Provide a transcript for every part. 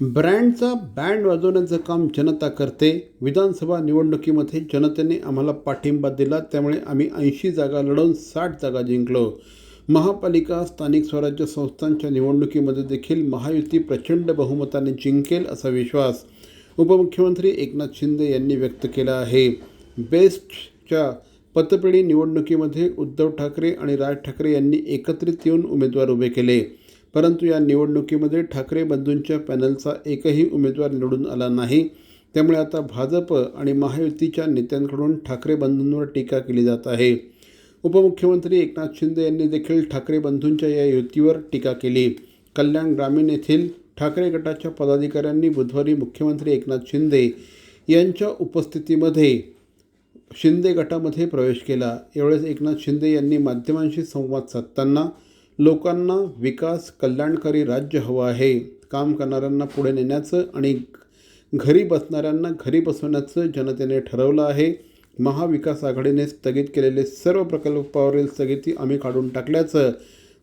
ब्रँडचा band वाजवण्याचं काम जनता करते. विधानसभा निवडणुकीमध्ये जनतेने आम्हाला पाठिंबा दिला त्यामुळे आम्ही ऐंशी जागा लढवून साठ जागा जिंकलो. महापालिका स्थानिक स्वराज्य संस्थांच्या निवडणुकीमध्ये देखील महायुती प्रचंड बहुमताने जिंकेल असा विश्वास उपमुख्यमंत्री एकनाथ शिंदे यांनी व्यक्त केला आहे. बेस्टच्या पतपेढी निवडणुकीमध्ये उद्धव ठाकरे आणि राज ठाकरे यांनी एकत्रित येऊन उमेदवार उभे केले. परंतु या निवडणुकीमध्ये ठाकरे बंधूंच्या पॅनलचा एकही उमेदवार निवडून आला नाही. त्यामुळे आता भाजप आणि महायुतीच्या नेत्यांकडून ठाकरे बंधूंवर टीका केली जात आहे. उपमुख्यमंत्री एकनाथ शिंदे यांनी देखील ठाकरे बंधूंच्या या युतीवर टीका केली. कल्याण ग्रामीण येथील ठाकरे गटाच्या पदाधिकाऱ्यांनी बुधवारी मुख्यमंत्री एकनाथ शिंदे यांच्या उपस्थितीमध्ये शिंदे गटामध्ये प्रवेश केला. यावेळेस एकनाथ शिंदे यांनी माध्यमांशी संवाद साधताना लोकांना विकास कल्याणकारी राज्य हवं आहे. काम करणाऱ्यांना पुढे नेण्याचं आणि घरी बसणाऱ्यांना घरी बसवण्याचं जनतेने ठरवलं आहे. महाविकास आघाडीने स्थगित केलेले सर्व प्रकल्पावरील स्थगिती आम्ही काढून टाकल्याचं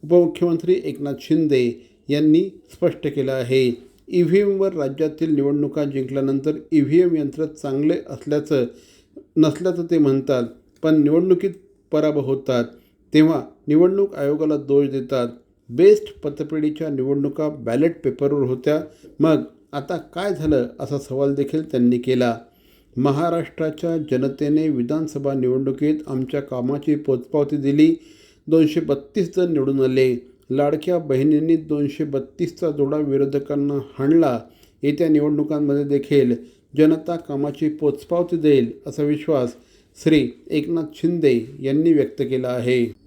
उपमुख्यमंत्री एकनाथ शिंदे यांनी स्पष्ट केलं आहे. ई व्ही एमवर राज्यातील निवडणुका जिंकल्यानंतर ई व्ही एम यंत्र चांगले असल्याचं नसल्याचं ते म्हणतात पण निवडणुकीत पराभव होतात. तेव्हा निवडणूक आयोगाला दोष देतात. बेस्ट पतपेढीच्या निवडणुका बॅलेट पेपरवर होत्या. मग आता काय झालं असा सवाल देखील त्यांनी केला. महाराष्ट्राच्या जनतेने विधानसभा निवडणुकीत आमच्या कामाची पोचपावती दिली. दोनशे बत्तीस जण निवडून आले. लाडक्या बहिणींनी दोनशे बत्तीसचा जोडा विरोधकांना हाणला. येत्या निवडणुकांमध्ये देखील जनता कामाची पोचपावती देईल असा विश्वास श्री एकनाथ शिंदे यांनी व्यक्त केला आहे.